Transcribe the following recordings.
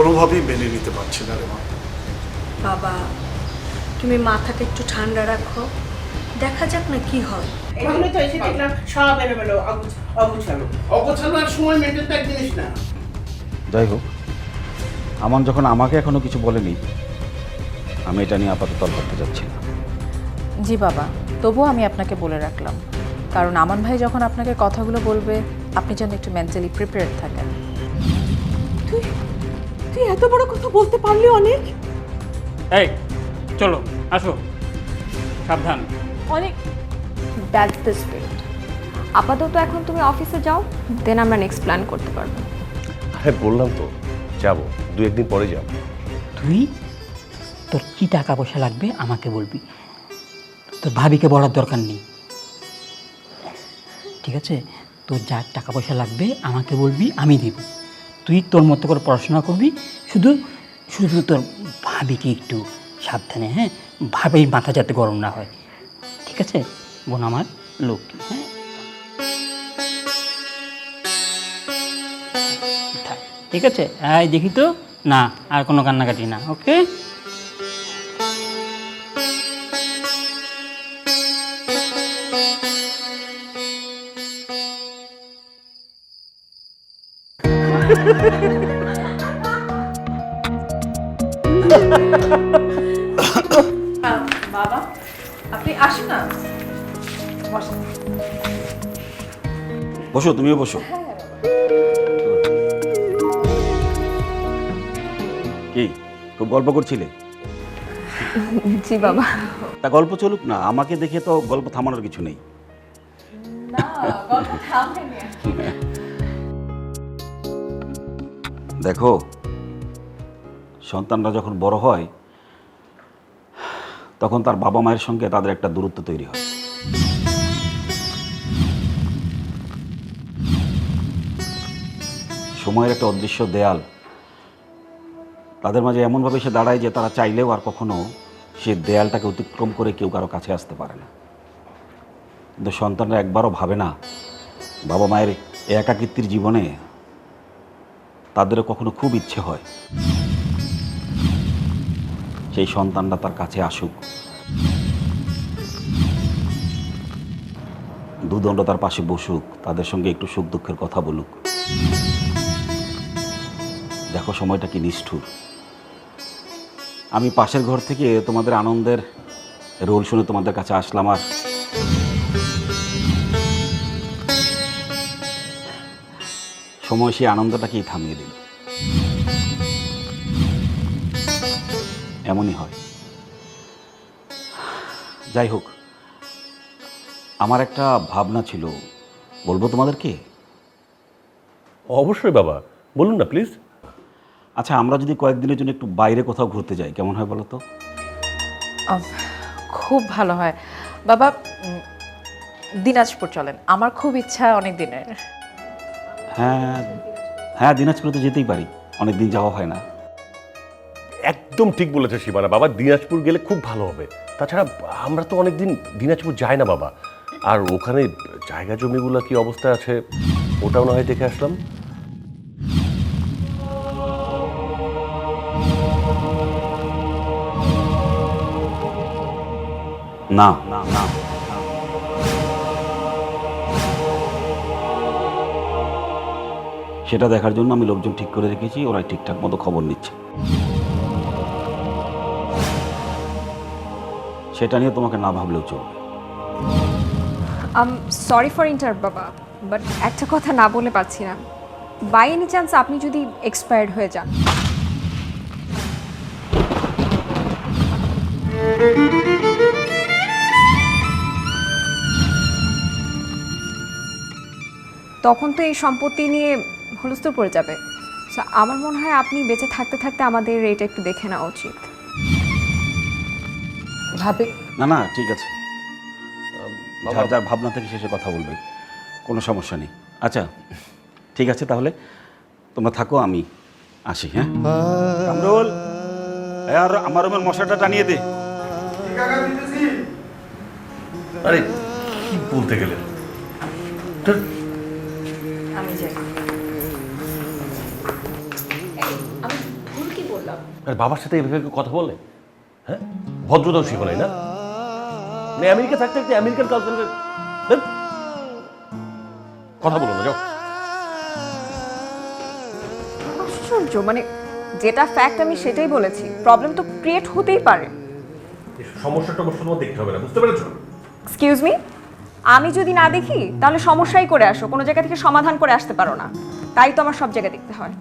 কোনোভাবেই মেনে নিতে পারছি না রে মা। বাবা তুমি মাথাটা একটু ঠান্ডা রাখো। দেখা যাক না কি হয়। এখানে তো এসে দেখলাম সব এলোমেলো অগুছ অগুছালো। অগুছালো আর সময় মেনটেন তো এক জিনিস না। যাই হোক আমান যখন আমাকে এখনও কিছু বলেনি আমি এটা নিয়ে আপাতত তল করতে যাচ্ছি না। জি বাবা তবুও আমি আপনাকে বলে রাখলাম। কারণ আমান ভাই যখন আপনাকে কথাগুলো বলবে আপনি যেন একটু মেন্টালি প্রিপেয়ার থাকেন। তুই তুই এত বড় কথা বলতে পারলি অনেক। এই চলো আসো। সাবধান। অনেক দ্যাটস দ্য স্পিরিট আপাতত এখন তুমি অফিসে যাও দেন আমরা নেক্সট প্ল্যান করতে পারব। আরে বললাম তো যাব দু একদিন পরে যাব। তুই? তোর কি টাকা পয়সা লাগবে আমাকে বলবি। তোর ভাবিকে বলার দরকার নেই। ঠিক আছে? তোর যা টাকা পয়সা লাগবে আমাকে বলবি আমি দিব। তুই তোর মতো করে পড়াশোনা করবি, শুধু শুধু তোর ভাবিকে একটু সাবধানে হ্যাঁ? ভাবেই মাথা যাতে গরম না হয়। ঠিক আছে? বোন আমার, লক্ষ্মী হ্যাঁ? ঠিক আছে? এই, দেখি তো? না, আর কোনো কান্নাকাটি না, ওকে? বাবা আপনি আসুন না। বসেন বসো তুমিও বসো। কি খুব গল্প করছিলে? জি বাবা। তা গল্প চলুক না আমাকে দেখে তো গল্প থামানোর কিছু নেই। দেখো, সন্তানরা যখন বড় হয়, তখন তার বাবা মায়ের সঙ্গে তাদের একটা দূরত্ব তৈরি হয়। সময়ের একটা অদৃশ্য দেয়াল। তাদের মাঝে এমনভাবে সে দাঁড়ায় যে তারা চাইলেও আর কখনো সে দেয়ালটাকে অতিক্রম করে কেউ কারও কাছে আসতে পারে না। কিন্তু সন্তানরা একবারও ভাবে না, বাবা মায়ের এই একাকিত্বের জীবনে তাদেরও কখনো খুব ইচ্ছে হয়। সেই সন্তানরা তার কাছে আসুক। দুদণ্ড তার পাশে বসুক, তাদের সঙ্গে একটু সুখ দুঃখের কথা বলুক। দেখো, সময়টা কি নিষ্ঠুর। আমি পাশের ঘর থেকে তোমাদের আনন্দের রোল শুনে তোমাদের কাছে আসলাম আর সময় সেই আনন্দটাকেই থামিয়ে দিল। এমনই হয়। যাই হোক আমার একটা ভাবনা ছিল। বলব তোমাদেরকে? অবশ্যই বাবা। বলুন না প্লিজ আচ্ছা আমরা যদি কয়েকদিনের জন্য একটু বাইরে কোথাও ঘুরতে যাই কেমন হয় বলো তো? খুব ভালো হয়। বাবা দিনাজপুর চলেন। আমার খুব ইচ্ছা অনেক দিনের। হ্যাঁ হ্যাঁ দিনাজপুরে তো যেতেই পারি। অনেক দিন যাওয়া হয় না। একদম ঠিক বলেছে সীমানা বাবা দিনাজপুর গেলে খুব ভালো হবে। তাছাড়া আমরা তো অনেকদিন দিনাজপুর যাই না বাবা। আর ওখানে জায়গা জমিগুলো কি অবস্থা আছে ওটাও না হয় দেখে আসলাম। না না না। সেটা দেখার জন্য আমি লোকজন ঠিক করে রেখেছি ওরা ঠিকঠাক মতো খবর নিচ্ছে। সেটা নিয়ে তোমাকে না ভাবলেও চলবে। আম সরি ফর ইন্টার বাবা বাট একটা কথা না বলে পাচ্ছি না। বাই এনি চান্স আপনি যদি এক্সপায়ার্ড হয়ে যান। তখন তো এই সম্পত্তি নিয়ে হুলস্থুল পড়ে যাবে। So, আমার মনে হয় আপনি বেঁচে থাকতে থাকতে আমাদের এটা একটু দেখে নেওয়া উচিত। ভাবে? না না ঠিক আছে। যার যার ভাবনা থেকে শেষে কথা বলবে। কোনো সমস্যা নেই। আচ্ছা ঠিক আছে তাহলে। তোমরা থাকো আমি আসি হ্যাঁ? কামরুল আর আমার রুমের মশাটা টানিয়ে দে। আরে কি বলতে গেলেন তা- আমি যাই। আর বাবার সাথে এভাবে কেউ কথা বলে? হ্যাঁ? ভদ্রতাও শিখো নাই না? মানে আমেরিকা থাকতে থাকতে আমেরিকান কালচারের কথা বলো না যাও। আশ্চর্য মানে যেটা ফ্যাক্ট আমি সেটাই বলেছি। প্রবলেম তো ক্রিয়েট হতেই পারে। সমস্যা টমস্যা তোমার দেখতে হবে না বুঝতে পেরেছ? এক্সকিউজ মি আমি যদি না দেখি তাহলে সমস্যাই করে আসো। কোনো জায়গা থেকে সমাধান করে আসতে পারো না। তাই তো আমার সব জায়গায় দেখতে হয়।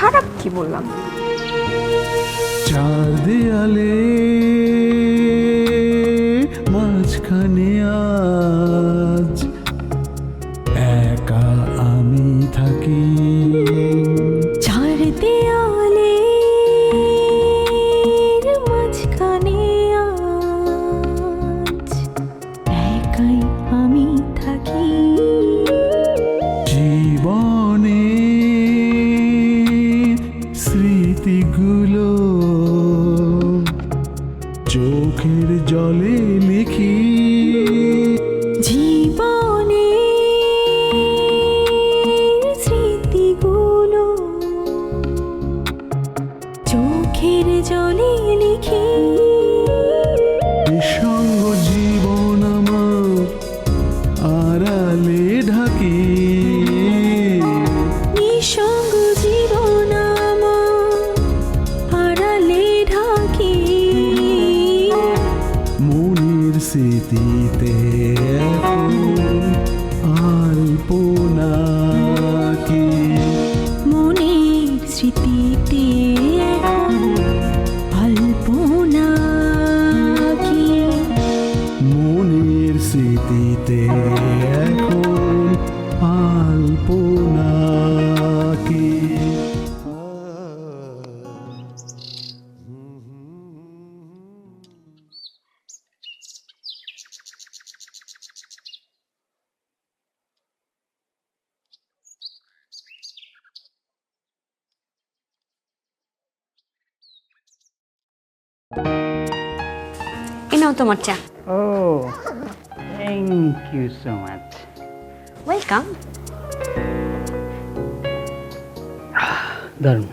খারাপ কি বললাম? চার দেয়ালে নাও তোমার চা। ও thank you so much welcome দারুণ।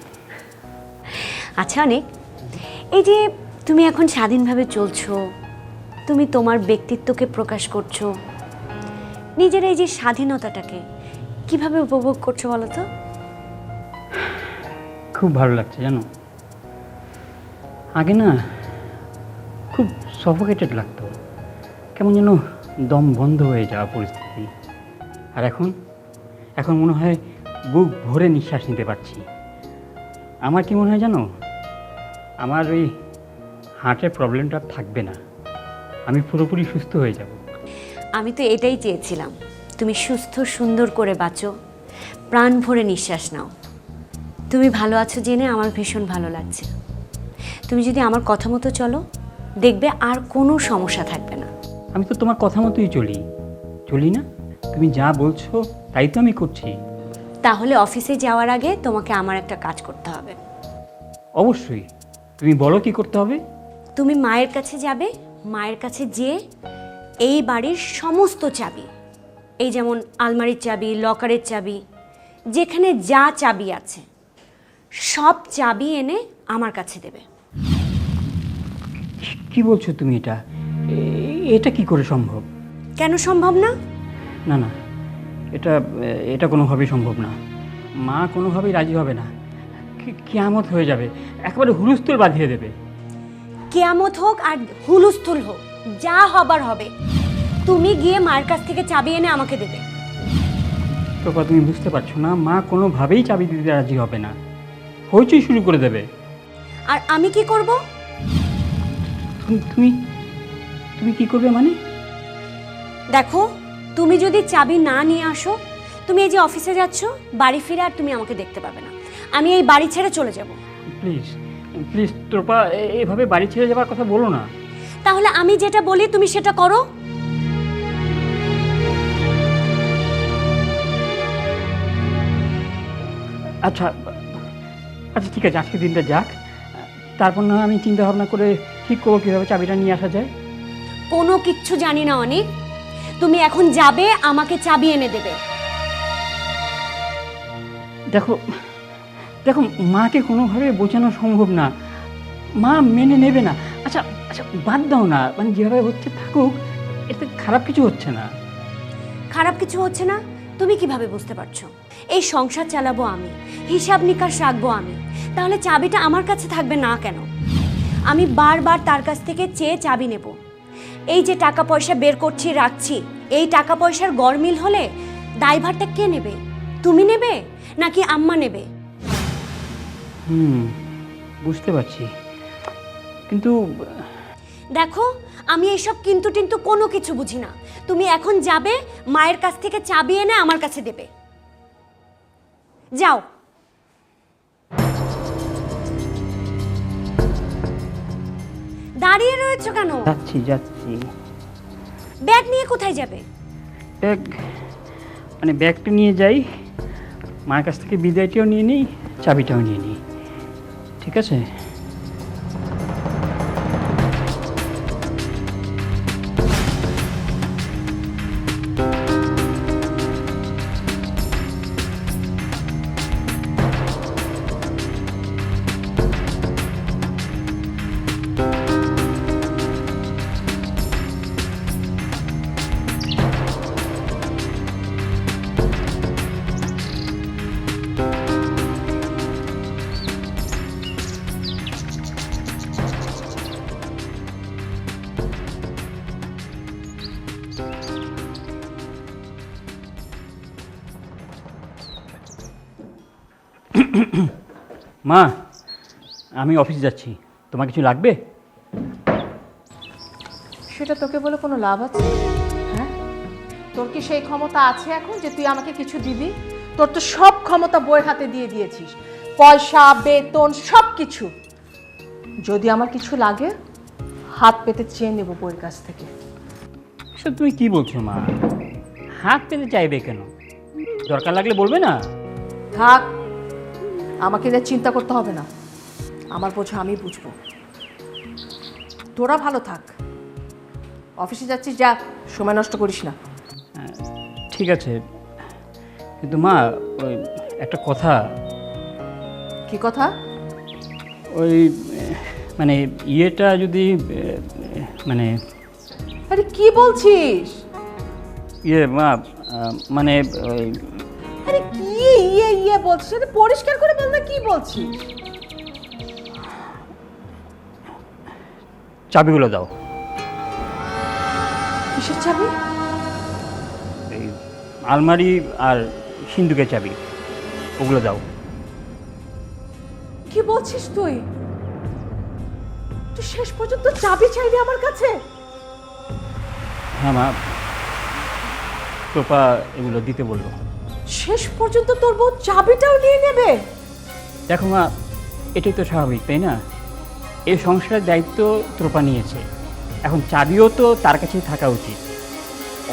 আচ্ছা অনেক। এই যে তুমি এখন স্বাধীনভাবে চলছো তুমি তোমার ব্যক্তিত্বকে প্রকাশ করছ নিজের এই যে স্বাধীনতাটাকে কীভাবে উপভোগ করছ বলো তো? খুব ভালো লাগছে জানো? আগে না সফোকেটেড লাগতো। কেমন যেন দম বন্ধ হয়ে যাওয়া পরিস্থিতি। আর এখন? এখন মনে হয় বুক ভরে নিঃশ্বাস নিতে পারছি। আমার কি মনে হয় জানো? আমার ওই হার্টের প্রবলেমটা থাকবে না। আমি পুরোপুরি সুস্থ হয়ে যাব। আমি তো এটাই চেয়েছিলাম। তুমি সুস্থ, সুন্দর করে বাঁচো। প্রাণ ভরে নিঃশ্বাস নাও। তুমি ভালো আছো জেনে আমার ভীষণ ভালো লাগছে। তুমি যদি আমার কথা মতো চলো দেখবে আর কোনো সমস্যা থাকবে না। আমি তো তোমার কথা মতোই চলি। চলি না? তুমি যা বলছো তাই তো আমি করছি। তাহলে অফিসে যাওয়ার আগে তোমাকে আমার একটা কাজ করতে হবে। অবশ্যই। তুমি বলো কি করতে হবে? তুমি মায়ের কাছে যাবে মায়ের কাছে যেয়ে এই বাড়ির সমস্ত চাবি এই যেমন আলমারির চাবি লকারের চাবি যেখানে যা চাবি আছে সব চাবি এনে আমার কাছে দেবে। কি বলছো তুমি এটা? এটা কি করে সম্ভব? কেন সম্ভব না? না না এটা এটা কোনোভাবেই সম্ভব না। মা কোনোভাবেই রাজি হবে না। কিয়ামত হয়ে যাবে। একেবারে হুলস্থুল বাঁধিয়ে দেবে। কেয়ামত হোক আর হুলুস্থুল হোক যা হবার হবে তুমি গিয়ে মার কাছ থেকে চাবি এনে আমাকে দেবে। তোপা তুমি বুঝতে পারছ না? মা কোনোভাবেই চাবি দিতে রাজি হবে না। হইচই শুরু করে দেবে। আর আমি কি করব? তুমি তুমি কি করবে মানে? দেখো তুমি যদি চাবি না নিয়ে আসো তুমি এই যে অফিসে যাচ্ছ বাড়ি ফিরে আর তুমি আমাকে দেখতে পাবে না। আমি এই বাড়ি ছেড়ে চলে যাব। প্লিজ প্লিজ তোপা এভাবে বাড়ি ছেড়ে যাওয়ার কথা বলো না। তাহলে আমি যেটা বলি তুমি সেটা করো। আচ্ছা আচ্ছা ঠিক আছে আজকে দিনটা যাক। তারপর না আমি চিন্তা ভাবনা করে ঠিক করব কীভাবে চাবিটা নিয়ে আসা যায়? কোনো কিচ্ছু জানি না অনেক। তুমি এখন যাবে আমাকে চাবি এনে দেবে। দেখো দেখো মাকে কোনোভাবে বোঝানো সম্ভব না। মা মেনে নেবে না। আচ্ছা আচ্ছা বাদ দাও না। মানে যেভাবে হচ্ছে থাকুক এতে খারাপ কিছু হচ্ছে না। খারাপ কিছু হচ্ছে না? তুমি কীভাবে বুঝতে পারছ? এই সংসার চালাবো আমি হিসাব নিকাশ রাখব আমি। তাহলে চাবিটা আমার কাছে থাকবে না কেন? আমি বারবার তার কাছ থেকে চেয়ে চাবি নেব। এই যে টাকা পয়সা বের করছি রাখছি এই টাকা পয়সার গরমিল হলে দায়ভারটা কে নেবে? তুমি নেবে নাকি আম্মা নেবে? হুম বুঝতে পারছি। কিন্তু দেখো আমি এইসব কিন্তু টিন্তু কোনো কিছু বুঝি না। তুমি এখন যাবে মায়ের কাছ থেকে চাবি এনে আমার কাছে দেবে। যাও। দাঁড়িয়ে রয়েছো কেন? যাচ্ছি যাচ্ছি। ব্যাগ নিয়ে কোথায় যাবে? ব্যাগ মানে ব্যাগটা নিয়ে যাই। মায়ের কাছ থেকে বিদায়টিও নিয়ে নিই চাবিটাও নিয়ে নিই। ঠিক আছে? মা আমি অফিসে যাচ্ছি। তোমার কিছু লাগবে? সেটা তোকে বলে কোনো লাভ আছে? হ্যাঁ? তোর কি সেই ক্ষমতা আছে এখন যে তুই আমাকে কিছু দিবি? তোর তো সব ক্ষমতা বইয়ের হাতে দিয়ে দিয়েছিস। পয়সা বেতন সব কিছু যদি আমার কিছু লাগে হাত পেতে চেয়ে নেব বইয়ের কাছ থেকে। সব তুমি কি বলছো মা? হাত পেতে চাইবে কেন? দরকার লাগলে বলবে না? থাক আমাকে এটা চিন্তা করতে হবে না। আমার বোঝা আমি বুঝব। তোরা ভালো থাক। অফিসে যাচ্ছিস যা সময় নষ্ট করিস না। ঠিক আছে। কিন্তু মা ওই একটা কথা। কি কথা? ওই মানে ইয়েটা যদি মানে আরে কি বলছিস? ইয়ে মা মানে ওই আরে কি ইয়ে ইয়ে বলছিস? আরে পরিষ্কার করে বল না কি বলছিস? চাবিগুলো দাও। কিসের চাবি? এই আলমারি আর সিন্ধুকের চাবি ওগুলো দাও। কি বলছিস তুই? তুই শেষ পর্যন্ত চাবি চাইবি আমার কাছে? হ্যাঁ মা তোপা এগুলো দিতে বলল। শেষ পর্যন্ত তোর বউ চাবিটাও নিয়ে নেবে? দেখো মা এটাই তো স্বাভাবিক তাই না? এই সংসারের দায়িত্ব ত্রোপা নিয়েছে। এখন চাবিও তো তার কাছেই থাকা উচিত।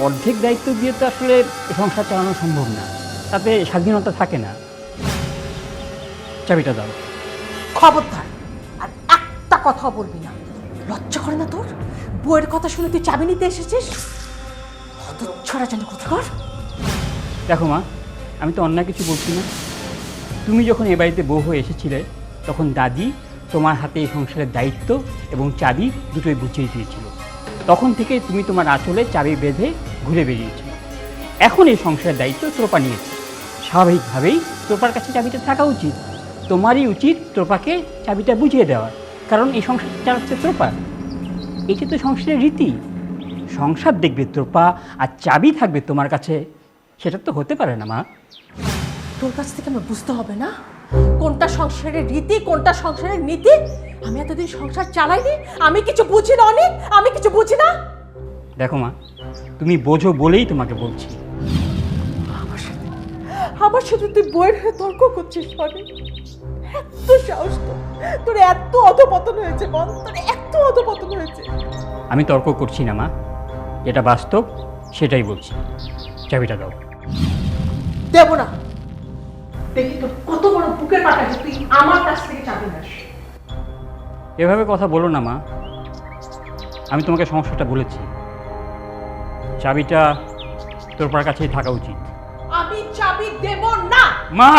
অর্ধেক দায়িত্ব দিয়ে তো আসলে সংসার চালানো সম্ভব না। তাতে স্বাধীনতা থাকে না। চাবিটা দাও। খবরদার আর একটা কথা বলবি না। লজ্জা করে না তোর? বউয়ের কথা শুনে তুই চাবি নিতে এসেছিস? ছড়া যেন কোথাকার। দেখো মা আমি তো অন্য কিছু বলছি না। তুমি যখন এ বাড়িতে বউ হয়ে এসেছিলে, তখন দাদি তোমার হাতে এই সংসারের দায়িত্ব এবং চাবি দুটোই বুঝিয়ে দিয়েছিল। তখন থেকে তুমি তোমার আঁচলে চাবি বেঁধে ঘুরে বেরিয়েছো এখন এই সংসারের দায়িত্ব ত্রোপা নিয়েছে। স্বাভাবিকভাবেই ত্রোপার কাছে চাবিটা থাকা উচিত। তোমারই উচিত ত্রোপাকে চাবিটা বুঝিয়ে দেওয়া। কারণ এই সংসার চালাচ্ছে ত্রোপা। এটা তো সংসারের রীতি। সংসার দেখবে ত্রোপা আর চাবি থাকবে তোমার কাছে। সেটা তো হতে পারে না মা। তোর কাছ থেকে আমার বুঝতে হবে না? কোনটা সংসারের রীতি কোনটা সংসারের নীতি? আমি এতদিন সংসার চালাইনি আমি কিছু বুঝি না অনেক। আমি কিছু বুঝি না। দেখো মা তুমি বোঝো বলেই তোমাকে বলছি। আমার সাথে আমার সাথে তুই বইয়ের হয়ে তর্ক করছিস অনেক এত সাহস তোর। তোর এত অধপতন হয়েছে বল। তোর এত অধপতন হয়েছে। আমি তর্ক করছি না মা। যেটা বাস্তব সেটাই বলছি। চাবিটা দাও। দেব না। দেখি তোর কত বড় বুকের তুই আমার কাছ থেকে চাবি নাস। এভাবে কথা বলো না মা। আমি তোমাকে সমস্যাটা বলেছি। চাবিটা তোর পার কাছেই থাকা উচিত। আমি চাবি দেব না। মা!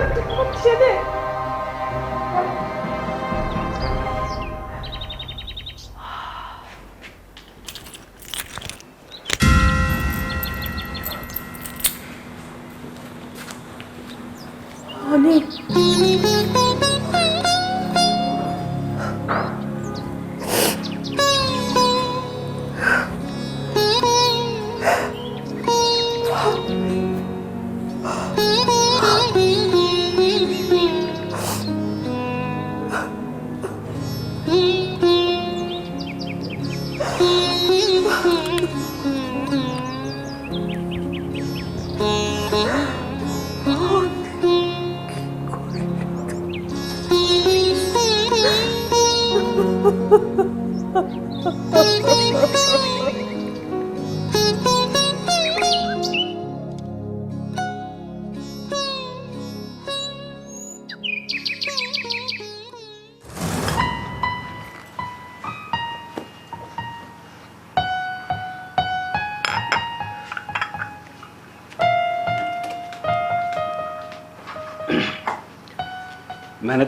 দিয়েছিলাম তুই আমার ছেলে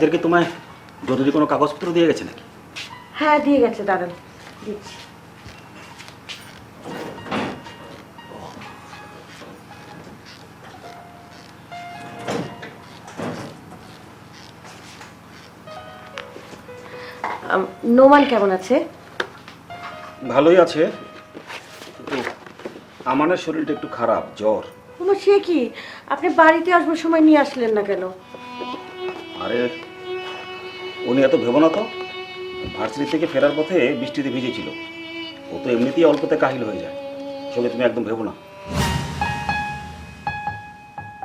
ম্যানেজার তোমায় জরুরি কোনো কাগজপত্র দিয়ে গেছে নাকি? হ্যাঁ দিয়ে গেছে দাঁড়ান দিচ্ছি। নোমান কেমন আছে? ভালোই আছে। কিন্তু আমানের শরীরটা একটু খারাপ জ্বর। তোমার সে কি? আপনি বাড়িতে আসবার সময় নিয়ে আসলেন না কেন? আরে উনি এত ভেবো না তো ভার্সিটি থেকে ফেরার পথে বৃষ্টিতে ভিজেছিল। ও তো এমনিতেই অল্পতে কাহিল হয়ে যায়। সঙ্গে তুমি একদম ভেবো না।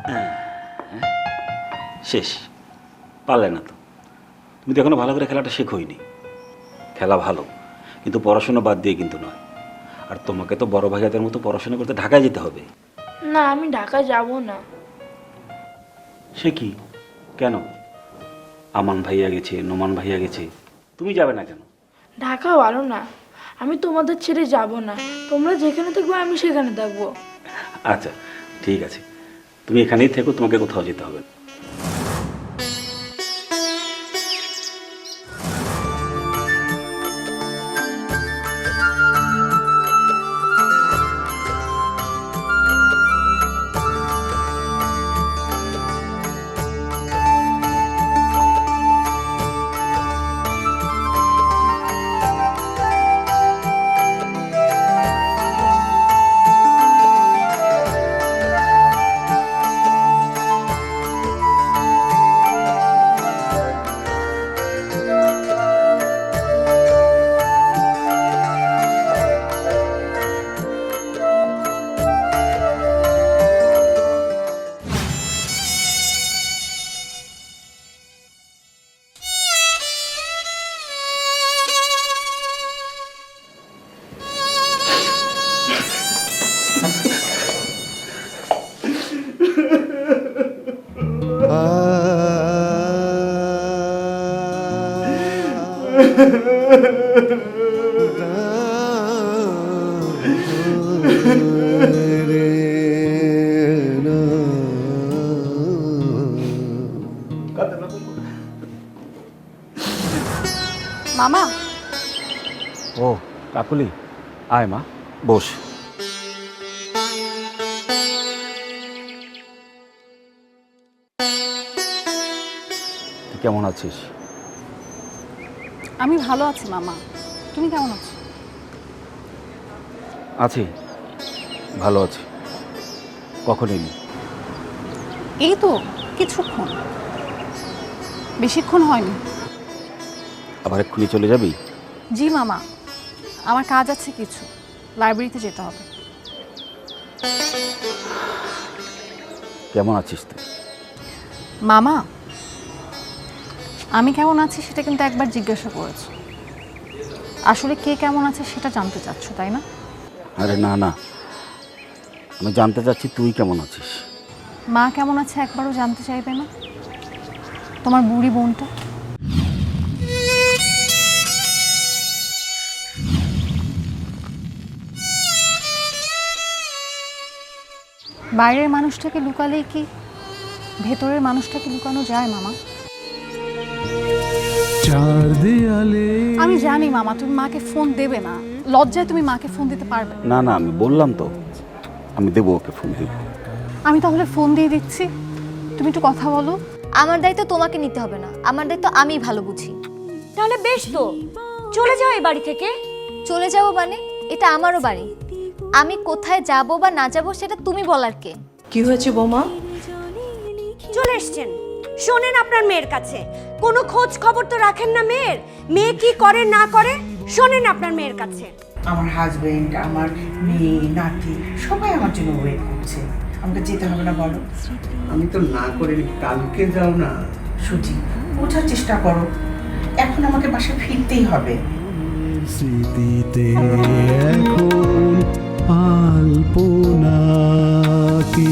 হ্যাঁ। শেষ। পারলে না তো। তুমি তো এখনও ভালো করে খেলাটা শেখোইনি। খেলা ভালো কিন্তু পড়াশোনা বাদ দিয়ে কিন্তু নয়। আর তোমাকে তো বড় ভাইয়াদের মতো পড়াশোনা করতে ঢাকায় যেতে হবে। না আমি ঢাকা যাব না। সে কি? কেন? আমান ভাইয়া গেছে নোমান ভাইয়া গেছে তুমি যাবে না কেন ঢাকা ভালো না আমি তোমাদের ছেড়ে যাব না তোমরা যেখানে থাকবে আমি সেখানে থাকব আচ্ছা ঠিক আছে তুমি এখানেই থেকো তোমাকে কোথাও যেতে হবে না। মামা। ও কাকুলি আয় মা। বস। কেমন আছিস? আমি ভালো আছি মামা। তুমি কেমন আছো? আছি। ভালো আছি। কখন এলি? এই তো কিছুক্ষণ। বেশিক্ষণ হয়নি। আবার এক্ষুনি চলে যাবি? জি মামা। আমার কাজ আছে কিছু। লাইব্রেরিতে যেতে হবে। কেমন আছিস তুই? মামা আমি কেমন আছি সেটা কিন্তু একবার জিজ্ঞাসা করেছ। আসলে কে কেমন আছে সেটা জানতে চাচ্ছ তাই না? আরে না না। আমি জানতে চাচ্ছি তুই কেমন আছিস। মা কেমন আছে একবারও জানতে চাইবে না? তোমার বুড়ি বোনটা? বাইরের মানুষটাকে লুকালেই কি ভেতরের মানুষটাকে লুকানো যায় মামা? চার দেয়ালে। আমি জানি মামা তুমি মাকে ফোন দেবে না। লজ্জায় তুমি মাকে ফোন দিতে পারবে না। না না আমি বললাম তো। আমি দেবো ওকে ফোন দেবো। আমি তাহলে ফোন দিয়ে দিচ্ছি। তুমি একটু কথা বলো। আমার দায়িত্ব তোমাকে নিতে হবে না। আমার দায়িত্ব আমি ভালো বুঝি। তাহলে বেশ তো। চলে যাও এই বাড়ি থেকে। চলে যাব মানে? এটা আমারও বাড়ি। আমি কোথায় যাব বা না যাব সেটা তুমি বলার কে? কি হয়েছে বৌমা? চলে এসছেন। শোনেন আপনার মেয়ের কাছে। কোনো খোঁজ খবর তো রাখেন না মেয়ের। মেয়ে কি করে না করে শোনেন আপনার মেয়ের কাছে। আমার হাজবেন্ড আমার মেয়ে নাতি সবাই আমার জন্য ওয়েট করছে। আমাকে যেতে হবে না বলো। আমি তো না করে কালকে যাও না। সুজি ওঠার চেষ্টা করো। এখন আমাকে বাসে ফিরতেই হবে। স্মৃতিতে এখন আলপনা কি?